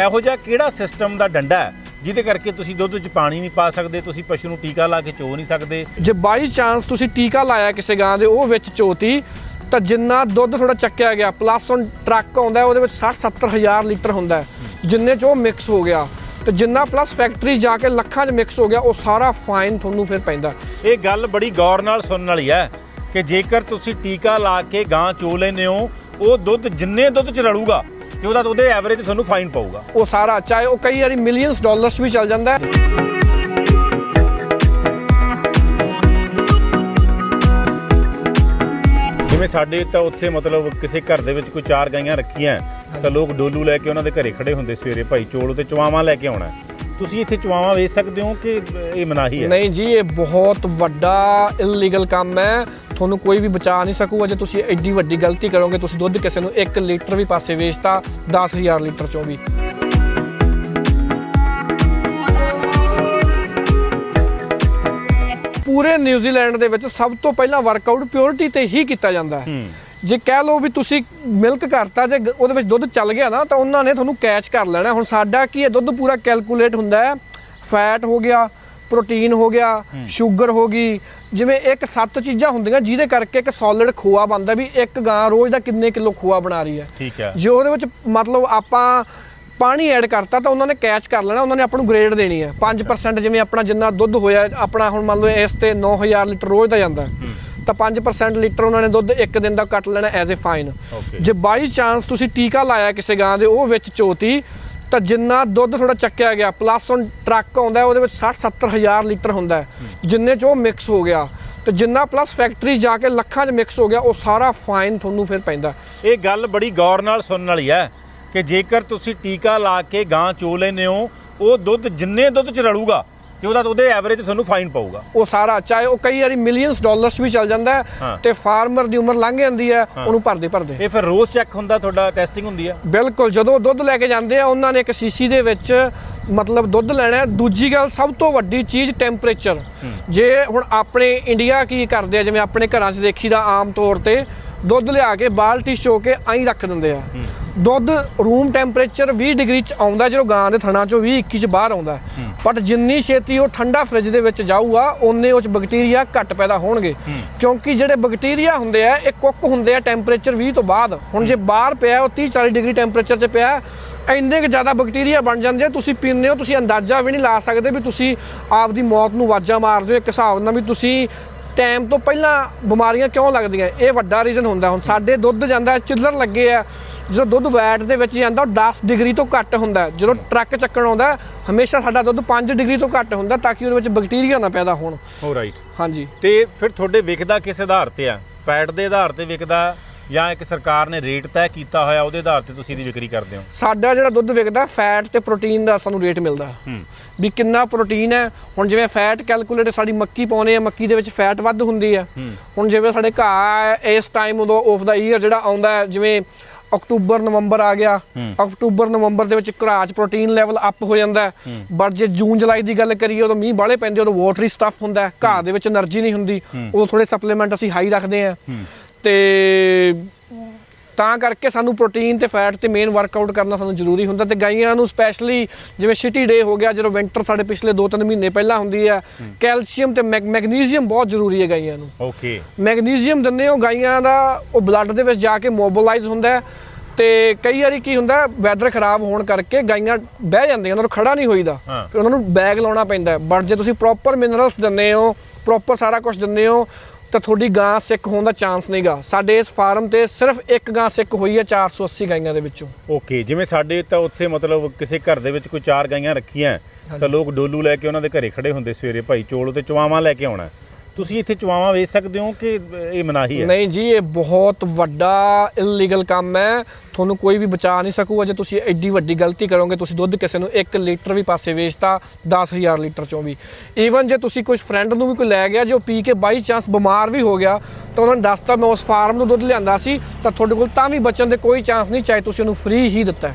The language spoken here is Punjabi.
ਇਹੋ ਜਿਹਾ ਕਿਹੜਾ ਸਿਸਟਮ ਦਾ ਡੰਡਾ ਹੈ ਜਿਹਦੇ ਕਰਕੇ ਤੁਸੀਂ ਦੁੱਧ 'ਚ ਪਾਣੀ ਨਹੀਂ ਪਾ ਸਕਦੇ ਤੁਸੀਂ ਪਸ਼ੂ ਨੂੰ ਟੀਕਾ ਲਾ ਕੇ ਚੋ ਨਹੀਂ ਸਕਦੇ ਜੇ ਬਾਈ ਚਾਂਸ ਤੁਸੀਂ ਟੀਕਾ ਲਾਇਆ ਕਿਸੇ ਗਾਂ ਦੇ ਉਹ ਵਿੱਚ ਚੋਤੀ ਤਾਂ ਜਿੰਨਾ ਦੁੱਧ ਥੋੜਾ ਚੱਕਿਆ ਗਿਆ ਪਲੱਸ ਹੁਣ ਟਰੱਕ ਆਉਂਦਾ ਉਹਦੇ ਵਿੱਚ 60 70 ਹਜ਼ਾਰ ਲੀਟਰ ਹੁੰਦਾ। ਜਿੰਨੇ ਚ ਉਹ ਮਿਕਸ ਹੋ ਗਿਆ ਤੇ ਜਿੰਨਾ ਪਲੱਸ ਫੈਕਟਰੀ ਜਾ ਕੇ ਲੱਖਾਂ ਚ ਮਿਕਸ ਹੋ ਗਿਆ ਉਹ ਸਾਰਾ ਫਾਈਨ ਤੁਹਾਨੂੰ ਫਿਰ ਪੈਂਦਾ ਇਹ ਗੱਲ ਬੜੀ ਗੌਰ ਨਾਲ ਸੁਣਨ ਵਾਲੀ ਹੈ ਕਿ ਜੇਕਰ ਤੁਸੀਂ ਟੀਕਾ ਲਾ ਕੇ ਗਾਂ ਚੋ ਲੈਂਦੇ ਹੋ ਉਹ ਦੁੱਧ ਜਿੰਨੇ ਦੁੱਧ 'ਚ ਰਲੂਗਾ ਤੇ ਉਹਦਾ ਉਹਦੇ ਐਵਰੇਜ ਤੁਹਾਨੂੰ ਫਾਈਨ ਪਊਗਾ ਉਹ ਸਾਰਾ ਚਾਹੇ ਉਹ ਕਈ ਵਾਰੀ ਮਿਲੀਅਨਸ ਡਾਲਰਸ ਵੀ ਚੱਲ ਜਾਂਦਾ ਹੈ ਜਿਵੇਂ ਸਾਡੇ ਤਾਂ ਉੱਥੇ ਮਤਲਬ ਕਿਸੇ ਘਰ ਦੇ ਵਿੱਚ ਕੋਈ ਚਾਰ ਗਾਈਆਂ ਰੱਖੀਆਂ ਤਾਂ ਲੋਕ ਡੋਲੂ ਲੈ ਕੇ ਉਹਨਾਂ ਦੇ ਘਰੇ ਖੜੇ ਹੁੰਦੇ ਸਵੇਰੇ ਭਾਈ ਚੋਲੋ ਤੇ ਚਵਾਵਾਂ ਲੈ ਕੇ ਆਉਣਾ। ਤੁਸੀਂ ਇੱਥੇ ਚਵਾਵਾਂ ਵੇਚ ਸਕਦੇ ਹੋ ਕਿ ਇਹ ਮਨਾਹੀ ਹੈ? ਨਹੀਂ ਜੀ ਇਹ ਬਹੁਤ ਵੱਡਾ ਇਲੀਗਲ ਕੰਮ ਹੈ। ਤੁਹਾਨੂੰ ਕੋਈ ਵੀ ਬਚਾ ਨਹੀਂ ਸਕੂਗਾ। ਜੇ ਤੁਸੀਂ ਐਡੀ ਵੱਡੀ ਗਲਤੀ ਕਰੋਗੇ ਤੁਸੀਂ ਦੁੱਧ ਕਿਸੇ ਨੂੰ 1 ਲੀਟਰ ਵੀ ਪਾਸੇ ਵੇਚਤਾ 10000 ਲੀਟਰ ਚੋਂ ਵੀ। ਪੂਰੇ ਨਿਊਜ਼ੀਲੈਂਡ ਦੇ ਵਿੱਚ ਸਭ ਤੋਂ ਪਹਿਲਾਂ ਵਰਕਆਊਟ ਪਿਓਰਿਟੀ ਤੇ ਹੀ ਕੀਤਾ ਜਾਂਦਾ ਹੈ। ਹੂੰ। ਜੇ ਕਹਿ ਲਓ ਵੀ ਤੁਸੀਂ ਮਿਲਕ ਕਰਤਾ ਜੇ ਉਹਦੇ ਵਿੱਚ ਦੁੱਧ ਚੱਲ ਗਿਆ ਨਾ ਤਾਂ ਉਹਨਾਂ ਨੇ ਤੁਹਾਨੂੰ ਕੈਚ ਕਰ ਲੈਣਾ। ਹੁਣ ਸਾਡਾ ਕੀ ਹੈ ਦੁੱਧ ਪੂਰਾ ਕੈਲਕੂਲੇਟ ਹੁੰਦਾ ਹੈ। ਫੈਟ ਹੋ ਗਿਆ ਪ੍ਰੋਟੀਨ ਹੋ ਗਿਆ ਸ਼ੂਗਰ ਹੋ ਗਈ। ਜਿਵੇਂ ਇੱਕ ਸੱਤ ਚੀਜ਼ਾਂ ਹੁੰਦੀਆਂ ਜਿਹਦੇ ਕਰਕੇ ਇੱਕ ਸੋਲਿਡ ਖੋਆ ਬਣਦਾ ਵੀ ਇੱਕ ਗਾਂ ਰੋਜ਼ ਦਾ ਕਿੰਨੇ ਕਿਲੋ ਖੋਆ ਬਣਾ ਰਹੀ ਹੈ। ਠੀਕ ਹੈ। ਜੇ ਉਹਦੇ ਵਿੱਚ ਮਤਲਬ ਆਪਾਂ ਪਾਣੀ ਐਡ ਕਰਤਾ ਤਾਂ ਉਹਨਾਂ ਨੇ ਕੈਚ ਕਰ ਲੈਣਾ ਉਹਨਾਂ ਨੇ ਆਪਾਂ ਨੂੰ ਗ੍ਰੇਡ ਦੇਣੀ ਹੈ। 5% ਜਿਵੇਂ ਆਪਣਾ ਜਿੰਨਾ ਦੁੱਧ ਹੋਇਆ ਆਪਣਾ ਹੁਣ ਮੰਨ ਲਓ ਇਸ ਤੇ 9000 ਲੀਟਰ ਰੋਜ਼ ਦਾ ਜਾਂਦਾ। ਤਾਂ 5% ਲੀਟਰ ਉਹਨਾਂ ਨੇ ਦੁੱਧ ਇੱਕ ਦਿਨ ਦਾ ਕੱਟ ਲੈਣਾ ਐਜ਼ ਅ ਫਾਈਨ. ਜੇ ਬਾਈ ਚਾਂਸ ਤੁਸੀਂ ਟੀਕਾ ਲਾਇਆ ਕਿਸੇ ਗਾਂ ਦੇ ਉਹ ਵਿੱਚ ਚੋਤੀ ਤਾਂ ਜਿੰਨਾ ਦੁੱਧ ਥੋੜਾ ਚੱਕਿਆ ਗਿਆ ਪਲੱਸ ਹੁਣ ਟਰੱਕ ਆਉਂਦਾ ਉਹਦੇ ਵਿੱਚ 60 70 ਹਜ਼ਾਰ ਲੀਟਰ ਹੁੰਦਾ। ਜਿੰਨੇ ਚ ਉਹ ਮਿਕਸ ਹੋ ਗਿਆ ਤੇ ਜਿੰਨਾ ਪਲੱਸ ਫੈਕਟਰੀ ਜਾ ਕੇ ਲੱਖਾਂ ਚ ਮਿਕਸ ਹੋ ਗਿਆ ਉਹ ਸਾਰਾ ਫਾਈਨ ਤੁਹਾਨੂੰ ਫਿਰ ਪੈਂਦਾ ਇਹ ਗੱਲ ਬੜੀ ਗੌਰ ਨਾਲ ਸੁਣਨ ਵਾਲੀ ਹੈ ਕਿ ਜੇਕਰ ਤੁਸੀਂ ਟੀਕਾ ਲਾ ਕੇ ਗਾਂ ਚੋ ਲੈਂਦੇ ਹੋ ਉਹ ਦੁੱਧ ਜਿੰਨੇ ਦੁੱਧ 'ਚ ਰਲੂਗਾ ਤੇ ਉਹਦਾ ਉਹਦੇ ਐਵਰੇਜ ਤੁਹਾਨੂੰ ਫਾਈਨ ਪਊਗਾ। ਉਹ ਸਾਰਾ ਚਾਹੇ ਉਹ ਕਈ ਵਾਰੀ ਮਿਲੀਅਨਸ ਡਾਲਰਸ ਵੀ ਚੱਲ ਜਾਂਦਾ ਹਾਂ। ਤੇ ਫਾਰਮਰ ਦੀ ਉਮਰ ਲੰਘ ਜਾਂਦੀ ਹੈ ਉਹਨੂੰ ਭਰਦੇ ਭਰਦੇ। ਇਹ ਫਿਰ ਰੋਜ਼ ਚੈੱਕ ਹੁੰਦਾ ਤੁਹਾਡਾ ਟੈਸਟਿੰਗ ਹੁੰਦੀ ਹੈ। ਬਿਲਕੁਲ ਜਦੋਂ ਦੁੱਧ ਲੈ ਕੇ ਜਾਂਦੇ ਆ ਉਹਨਾਂ ਨੇ ਇੱਕ ਸੀਸੀ ਦੇ ਵਿੱਚ ਮਤਲਬ ਦੁੱਧ ਲੈਣਾ ਹੈ। ਦੂਜੀ ਗੱਲ ਸਭ ਤੋਂ ਵੱਡੀ ਚੀਜ਼ ਟੈਂਪਰੇਚਰ ਜੇ ਹੁਣ ਆਪਣੇ ਇੰਡੀਆ ਕੀ ਕਰਦੇ ਆ ਜਿਵੇਂ ਆਪਣੇ ਘਰਾਂ 'ਚ ਦੇਖੀਦਾ ਆਮ ਤੌਰ ਤੇ ਦੁੱਧ ਲਿਆ ਕੇ ਬਾਲਟੀ 'ਚ ਚੋ ਕੇ ਐਂ ਰੱਖ ਦਿੰਦੇ ਆ। ਦੁੱਧ ਰੂਮ ਟੈਂਪਰੇਚਰ 20 ਡਿਗਰੀ 'ਚ ਆਉਂਦਾ ਜਦੋਂ ਗਾਂ ਦੇ ਥਣਾ 'ਚੋਂ 20 21 'ਚ ਬਾਹਰ ਆਉਂਦਾ ਬਟ ਜਿੰਨੀ ਛੇਤੀ ਉਹ ਠੰਡਾ ਫ੍ਰਿਜ ਦੇ ਵਿੱਚ ਜਾਊਗਾ ਓਨੇ ਉਹ 'ਚ ਬੈਕਟੀਰੀਆ ਘੱਟ ਪੈਦਾ ਹੋਣਗੇ। ਕਿਉਂਕਿ ਜਿਹੜੇ ਬੈਕਟੀਰੀਆ ਹੁੰਦੇ ਆ ਇਹ ਕੁੱਕ ਹੁੰਦੇ ਆ ਟੈਂਪਰੇਚਰ 20 ਤੋਂ ਬਾਅਦ। ਹੁਣ ਜੇ ਬਾਹਰ ਪਿਆ ਉਹ 30 40 ਡਿਗਰੀ ਟੈਂਪਰੇਚਰ 'ਚ ਪਿਆ ਇੰਨੇ ਕੁ ਜ਼ਿਆਦਾ ਬੈਕਟੀਰੀਆ ਬਣ ਜਾਂਦੇ ਆ ਤੁਸੀਂ ਪੀਂਦੇ ਹੋ ਤੁਸੀਂ ਅੰਦਾਜ਼ਾ ਵੀ ਨਹੀਂ ਲਾ ਸਕਦੇ ਵੀ ਤੁਸੀਂ ਆਪਦੀ ਮੌਤ ਨੂੰ ਵਾਜਾ ਮਾਰਦੇ ਹੋ। ਇੱਕ ਹਿਸਾਬ ਨਾਲ ਵੀ ਤੁਸੀਂ ਟਾਈਮ ਤੋਂ ਪਹਿਲਾਂ ਬਿਮਾਰੀਆਂ ਕਿਉਂ ਲੱਗਦੀਆਂ? ਇਹ ਵੱਡਾ ਰੀਜ਼ਨ ਹੁੰਦਾ। ਹੁਣ ਸਾਡੇ ਦੁੱਧ ਜਾਂਦਾ ਚਿੱਲਰ ਲੱਗੇ ਆ ਜਦੋਂ ਦੁੱਧ ਵੈਟ ਦੇ ਵਿੱਚ ਜਾਂਦਾ ਉਹ 10 ਡਿਗਰੀ ਤੋਂ ਘੱਟ ਹੁੰਦਾ। ਜਦੋਂ ਟਰੱਕ ਚੱਕਣ ਆਉਂਦਾ ਹਮੇਸ਼ਾ ਸਾਡਾ ਦੁੱਧ 5 ਡਿਗਰੀ ਤੋਂ ਘੱਟ ਹੁੰਦਾ ਤਾਂ ਕਿ ਉਹਦੇ ਵਿੱਚ ਬੈਕਟੀਰੀਆ ਨਾ ਪੈਦਾ ਹੋਣ। ਹੋ ਰਾਈਟ ਹਾਂਜੀ। ਤੇ ਫਿਰ ਤੁਹਾਡੇ ਵਿਕਦਾ ਕਿਸ ਆਧਾਰ ਤੇ ਆ? ਫੈਟ ਦੇ ਆਧਾਰ ਤੇ ਵਿਕਦਾ ਜਾਂ ਇੱਕ ਸਰਕਾਰ ਨੇ ਰੇਟ ਤੈਅ ਕੀਤਾ ਹੋਇਆ ਉਹਦੇ ਆਧਾਰ ਤੇ ਤੁਸੀਂ ਇਹਦੀ ਵਿਕਰੀ ਕਰਦੇ ਹੋ? ਸਾਡਾ ਜਿਹੜਾ ਦੁੱਧ ਵਿਕਦਾ ਫੈਟ ਤੇ ਪ੍ਰੋਟੀਨ ਦਾ ਸਾਨੂੰ ਰੇਟ ਮਿਲਦਾ। ਹੂੰ। ਵੀ ਕਿੰਨਾ ਪ੍ਰੋਟੀਨ ਹੈ। ਹੁਣ ਜਿਵੇਂ ਫੈਟ ਕੈਲਕੂਲੇਟ ਸਾਡੀ ਮੱਕੀ ਪਾਉਨੇ ਆ ਮੱਕੀ ਦੇ ਵਿੱਚ ਫੈਟ ਵੱਧ ਹੁੰਦੀ ਹੂੰ। ਹੁਣ ਜਿਵੇਂ ਸਾਡੇ ਘਾਹ ਇਸ ਟਾਈਮ ਉਦੋਂ ਆਫ ਦਾ ਈਅਰ ਜਿਹੜਾ ਆਉਂਦਾ ਜਿਵੇਂ ਅਕਤੂਬਰ ਨਵੰਬਰ ਆ ਗਿਆ। ਅਕਤੂਬਰ ਨਵੰਬਰ ਦੇ ਵਿੱਚ ਘਰਾਚ ਪ੍ਰੋਟੀਨ ਲੈਵਲ ਅਪ ਹੋ ਜਾਂਦਾ ਬਟ ਜੇ ਜੂਨ ਜੁਲਾਈ ਦੀ ਗੱਲ ਕਰੀਏ ਉਦੋਂ ਮੀਂਹ ਬਾਲੇ ਪੈਂਦੇ ਉਦੋਂ ਵਾਟਰੀ ਸਟਫ ਹੁੰਦਾ ਘਾਹ ਦੇ ਵਿੱਚ એનર્ਜੀ ਨਹੀਂ ਹੁੰਦੀ। ਉਦੋਂ ਥੋੜੇ ਸਪਲੀਮੈਂਟ ਅਸੀਂ ਹਾਈ ਰੱਖਦੇ ਆ ਤੇ ਤਾਂ ਕਰਕੇ ਸਾਨੂੰ ਪ੍ਰੋਟੀਨ ਤੇ ਫੈਟ ਤੇ ਮੇਨ ਵਰਕਆਊਟ ਕਰਨਾ ਸਾਨੂੰ ਜ਼ਰੂਰੀ ਹੁੰਦਾ ਤੇ ਗਾਈਆਂ ਨੂੰ ਸਪੈਸ਼ਲੀ ਜਿਵੇਂ ਸਿਟੀ ਡੇ ਹੋ ਗਿਆ ਜਦੋਂ ਵਿੰਟਰ ਸਾਡੇ ਪਿਛਲੇ 2-3 ਮਹੀਨੇ ਪਹਿਲਾਂ ਹੁੰਦੀ ਹੈ ਕੈਲਸ਼ੀਅਮ ਤੇ ਮੈਗ- ਮੈਗਨੀਜ਼ੀਅਮ ਬਹੁਤ ਜ਼ਰੂਰੀ ਹੈ ਗਾਈਆਂ ਨੂੰ। ਓਕੇ ਮੈਗਨੀਜ਼ੀਅਮ ਦਿੰਦੇ ਹੋ ਗਾਈਆਂ ਦਾ ਉਹ ਬਲੱਡ ਦੇ ਵਿੱਚ ਜਾ ਕੇ ਮੋਬਿਲਾਈਜ਼ ਹੁੰਦਾ ਹੈ ਤੇ ਕਈ ਵਾਰੀ ਕੀ ਹੁੰਦਾ ਵੈਦਰ ਖਰਾਬ ਹੋਣ ਕਰਕੇ ਗਾਈਆਂ ਬਹਿ ਜਾਂਦੀਆਂ ਉਹਨਾਂ ਨੂੰ ਖੜਾ ਨਹੀਂ ਹੋਈਦਾ। ਫਿਰ ਉਹਨਾਂ ਨੂੰ ਬੈਗ ਲਾਉਣਾ ਪੈਂਦਾ ਬਟ ਜੇ ਤੁਸੀਂ ਪ੍ਰੋਪਰ ਮਿਨਰਲਸ ਦਿੰਦੇ ਹੋ ਪ੍ਰੋਪਰ ਸਾਰਾ ਕੁਝ ਦਿੰਦੇ ਹੋ ਤਾਂ ਤੁਹਾਡੀ ਗਾਂ ਸਿੱਕ ਹੋਣ ਦਾ ਚਾਂਸ ਨਹੀਂਗਾ ਸਾਡੇ ਇਸ ਫਾਰਮ ਤੇ ਸਿਰਫ ਇੱਕ ਗਾਂ ਸਿੱਕ ਹੋਈ ਹੈ 480 ਗਾਈਆਂ ਦੇ ਵਿੱਚੋਂ। ਓਕੇ ਜਿਵੇਂ ਸਾਡੇ ਤਾਂ ਉੱਥੇ ਮਤਲਬ ਕਿਸੇ ਘਰ ਦੇ ਵਿੱਚ ਕੋਈ ਚਾਰ ਗਾਈਆਂ ਰੱਖੀਆਂ ਤਾਂ ਲੋਕ ਡੋਲੂ ਲੈ ਕੇ ਉਹਨਾਂ ਦੇ ਘਰੇ ਖੜੇ ਹੁੰਦੇ ਸਵੇਰੇ ਭਾਈ ਚੋਲੋ ਤੇ ਚਵਾਵਾਂ ਲੈ ਕੇ ਆਉਣਾ। ਤੁਸੀਂ ਇੱਥੇ ਚਵਾਵਾਂ ਵੇਚ ਸਕਦੇ ਹੋ ਕਿ ਇਹ ਮਨਾਹੀ ਹੈ? ਨਹੀਂ ਜੀ, ਇਹ ਬਹੁਤ ਵੱਡਾ ਇਲੀਗਲ ਕੰਮ ਹੈ। ਤੁਹਾਨੂੰ ਕੋਈ ਵੀ ਬਚਾ ਨਹੀਂ ਸਕੂਗਾ ਜੇ ਤੁਸੀਂ ਐਡੀ ਵੱਡੀ ਗਲਤੀ ਕਰੋਗੇ। ਤੁਸੀਂ ਦੁੱਧ ਕਿਸੇ ਨੂੰ 1 ਲੀਟਰ ਵੀ ਪਾਸੇ ਵੇਚਤਾ 10000 ਲੀਟਰ ਚੋਂ ਵੀ। ਈਵਨ ਜੇ ਤੁਸੀਂ ਕੋਈ ਫਰੈਂਡ ਨੂੰ ਵੀ ਕੋਈ ਲੈ ਗਿਆ, ਜੋ ਪੀ ਕੇ ਬਾਈ ਚਾਂਸ ਬਿਮਾਰ ਵੀ ਹੋ ਗਿਆ, ਤਾਂ ਉਹਨਾਂ ਨੇ ਦੱਸਤਾ, ਮੈਂ ਉਸ ਫਾਰਮ ਤੋਂ ਦੁੱਧ ਲਿਆਂਦਾ ਸੀ ਤਾਂ ਤੁਹਾਡੇ ਕੋਲ ਤਾਂ ਵੀ ਬਚਣ ਦੇ ਕੋਈ ਚਾਂਸ ਨਹੀਂ, ਚਾਹੇ ਤੁਸੀਂ ਉਹਨੂੰ ਫ੍ਰੀ ਹੀ ਦਿੱਤਾ